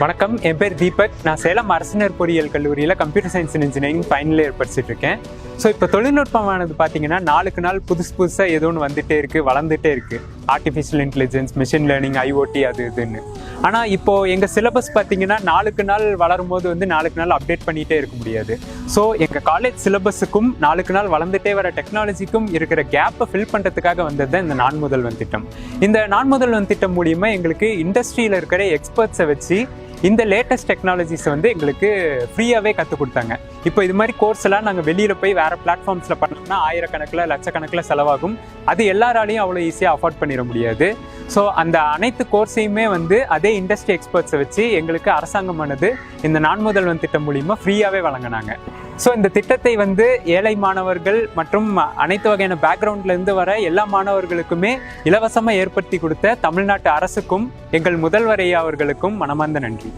வணக்கம். என் பேர் தீபக். நான் சேலம் அரசினர் பொறியியல் கல்லூரியில் computer science and engineering final year படிச்சுட்டு இருக்கேன். ஸோ இப்போ தொழில்நுட்பமானது பார்த்தீங்கன்னா நாளுக்கு நாள் புதுசு புதுசாக ஏதோ ஒன்று வந்துட்டே இருக்குது வளர்ந்துட்டே இருக்குது artificial intelligence machine learning IoT அது இதுன்னு. ஆனால் இப்போது எங்கள் சிலபஸ் பார்த்தீங்கன்னா நாளுக்கு நாள் வளரும் போது வந்து நாளுக்கு நாள் அப்டேட் பண்ணிகிட்டே இருக்க முடியாது. ஸோ எங்கள் காலேஜ் சிலபஸுக்கும் நாளுக்கு நாள் வளர்ந்துட்டே வர டெக்னாலஜிக்கும் இருக்கிற கேப்பை ஃபில் பண்ணுறதுக்காக வந்தது தான் இந்த நான் முதல்வன் திட்டம். இந்த நான் முதல்வன் திட்டம் மூலியமாக எங்களுக்கு இண்டஸ்ட்ரியில் இருக்கிற எக்ஸ்பர்ட்ஸை வச்சு இந்த லேட்டஸ்ட் டெக்னாலஜிஸ் வந்து எங்களுக்கு ஃப்ரீயாகவே கற்றுக் கொடுத்தாங்க. இப்போ இது மாதிரி கோர்ஸ் எல்லாம் நாங்கள் வெளியில் போய் வேறு பிளாட்ஃபார்ம்ஸில் பண்ணோம்னா ஆயிரக்கணக்கில் லட்சக்கணக்கில் செலவாகும். அது எல்லாராலையும் அவ்வளோ ஈஸியாக அஃபோர்ட் பண்ணிட முடியாது. ஸோ அந்த அனைத்து கோர்ஸையுமே வந்து அதே இண்டஸ்ட்ரி எக்ஸ்பர்ட்ஸை வச்சு எங்களுக்கு அரசாங்கமானது இந்த நான் முதல்வன் திட்டம் மூலிமா ஃப்ரீயாகவே வழங்கினாங்க. ஸோ இந்த திட்டத்தை வந்து ஏழை மாணவர்கள் மற்றும் அனைத்து வகையான பேக்ரவுண்ட்லேருந்து வர எல்லா மாணவர்களுக்குமே இலவசமாக ஏற்படுத்தி கொடுத்த தமிழ்நாட்டு அரசுக்கும் எங்கள் முதல்வர் ஐயா அவர்களுக்கும் மனமார்ந்த நன்றி.